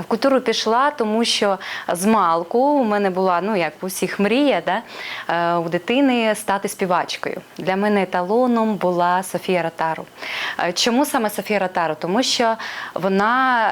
В культуру пішла, тому що з малку у мене була, ну як у всіх мрія, да, е, у дитини стати співачкою. Для мене еталоном була Софія Ротару. Е, Чому саме Софія Ротару? Тому що вона,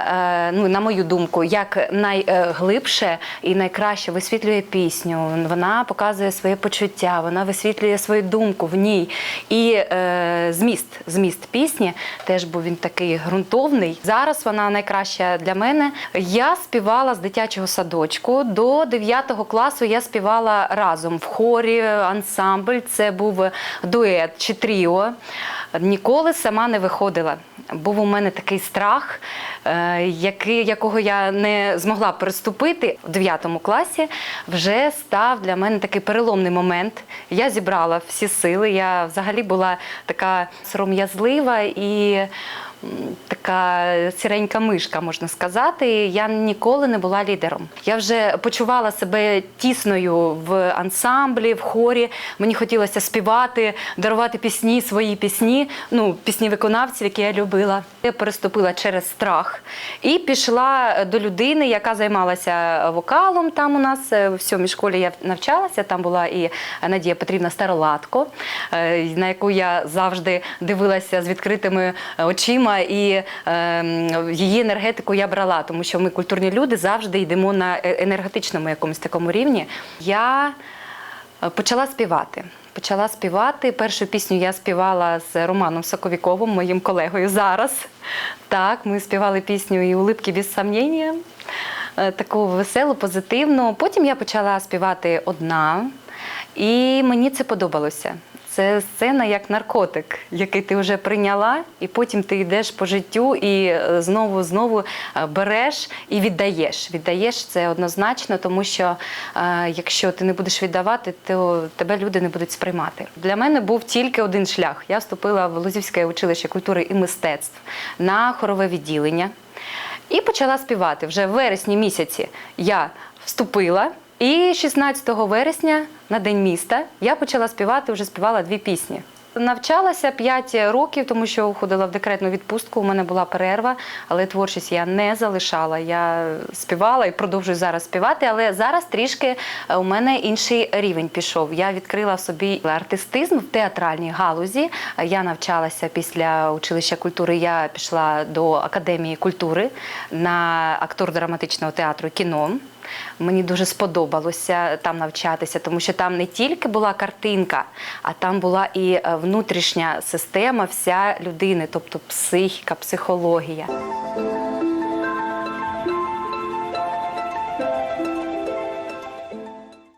е, ну на мою думку, як найглибше і найкраще висвітлює пісню. Вона показує своє почуття, вона висвітлює свою думку в ній. І е, зміст, зміст пісні теж був він такий ґрунтовний. Зараз вона найкраща для мене. Я співала з дитячого садочку. До 9 класу я співала разом в хорі, ансамбль. Це був дует чи тріо. Ніколи сама не виходила. Був у мене такий страх, е, який, якого я не змогла переступити в 9 класі. Вже став для мене такий переломний момент. Я зібрала всі сили. Я взагалі була така сором'язлива і така сіренька мишка, можна сказати. Я ніколи не була лідером. Я вже почувала себе тісною в ансамблі, в хорі. Мені хотілося співати, дарувати пісні, свої пісні, ну, пісні виконавців, які я любила. Я переступила через страх і пішла до людини, яка займалася вокалом. Там у нас е, в сьомій школі я навчалася. Там була і Надія Петрівна Староладко, е, на яку я завжди дивилася з відкритими очима, і е, її енергетику я брала, тому що ми культурні люди завжди йдемо на е- енергетичному якомусь такому рівні. Я е, почала співати. Почала співати. Першу пісню я співала з Романом Соковіковим, моїм колегою зараз. Так, ми співали пісню і улипки без сомнення, е, таку веселу, позитивну. Потім я почала співати одна, і мені це подобалося. Це сцена як наркотик, який ти вже прийняла, і потім ти йдеш по життю і е, знову знову е, береш і віддаєш. Віддаєш це однозначно, тому що е, якщо ти не будеш віддавати, то тебе люди не будуть сприймати. Для мене був тільки один шлях. Я вступила в Лозівське училище культури і мистецтв на хорове відділення і почала співати. Вже в вересні місяці я вступила. І 16 вересня на День міста я почала співати, вже співала дві пісні. Навчалася 5 років, тому що ходила в декретну відпустку. У мене була перерва, але творчість я не залишала. Я співала і продовжую зараз співати, але зараз трішки е, у мене інший рівень пішов. Я відкрила в собі артистизм в театральній галузі. Я навчалася після училища культури. Я пішла до академії культури на актор драматичного театру кіно. Мені дуже сподобалося там навчатися, тому що там не тільки була картинка, а там була і е, внутрішня система вся людини, тобто психіка, психологія.